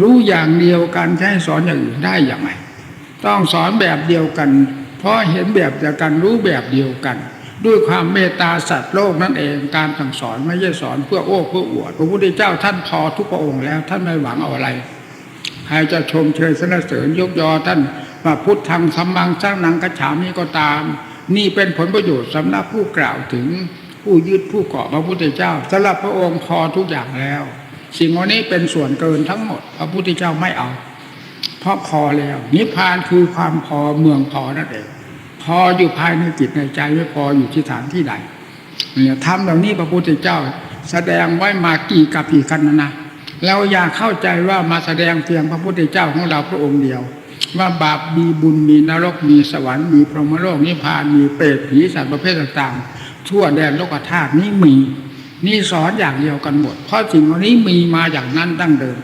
รู้อย่างเดียวกันให้สอนอย่างอื่นได้อย่างไรต้องสอนแบบเดียวกัน เพราะเห็นแบบเดียวกันรู้แบบเดียวกัน ด้วยความเมตตาสัตว์โลกนั่นเองการสั่งสอนไม่ใช่สอนเพื่อโอ้เพื่ออวดพระพุทธเจ้าท่านพอทุกพระองค์แล้วท่านไม่หวังเอาอะไรใครจะชมเชยสรรเสริญยกยอท่านว่าพุทธังสัมมังสร้างนังกระฉามนี้ก็ตาม นี่เป็นผลประโยชน์สำหรับผู้กล่าวถึงผู้ยึดผู้เกาะพระพุทธเจ้าสำหรับพระองค์พอทุกอย่างแล้ว สิ่งเหล่านี้เป็นส่วนเกินทั้งหมด พระพุทธเจ้าไม่เอา เพราะพอแล้ว นิพพานคือความพอเมืองพอนั่นเองพออยู่ภายในจิตในใจไม่พออยู่ที่ฐานที่ใดเนี่ยทำเหล่านี้พระพุทธเจ้า แสดงไว้มากี่กับกี่กันนะนะเราอย่าเข้าใจว่ามาแสดงเพียงพระพุทธเจ้าของเราพระองค์เดียว ว่าบาปมีบุญมีนรกมีสวรรค์มีพรหมโลกนิพพานมีเปรตผีสัตว์ประเภทต่างๆทั่วแดนโลกธาตุนี้มี นี่สอนอย่างเดียวกันหมด เพราะสิ่งเหล่านี้มีมาอย่างนั้นดั้งเดิม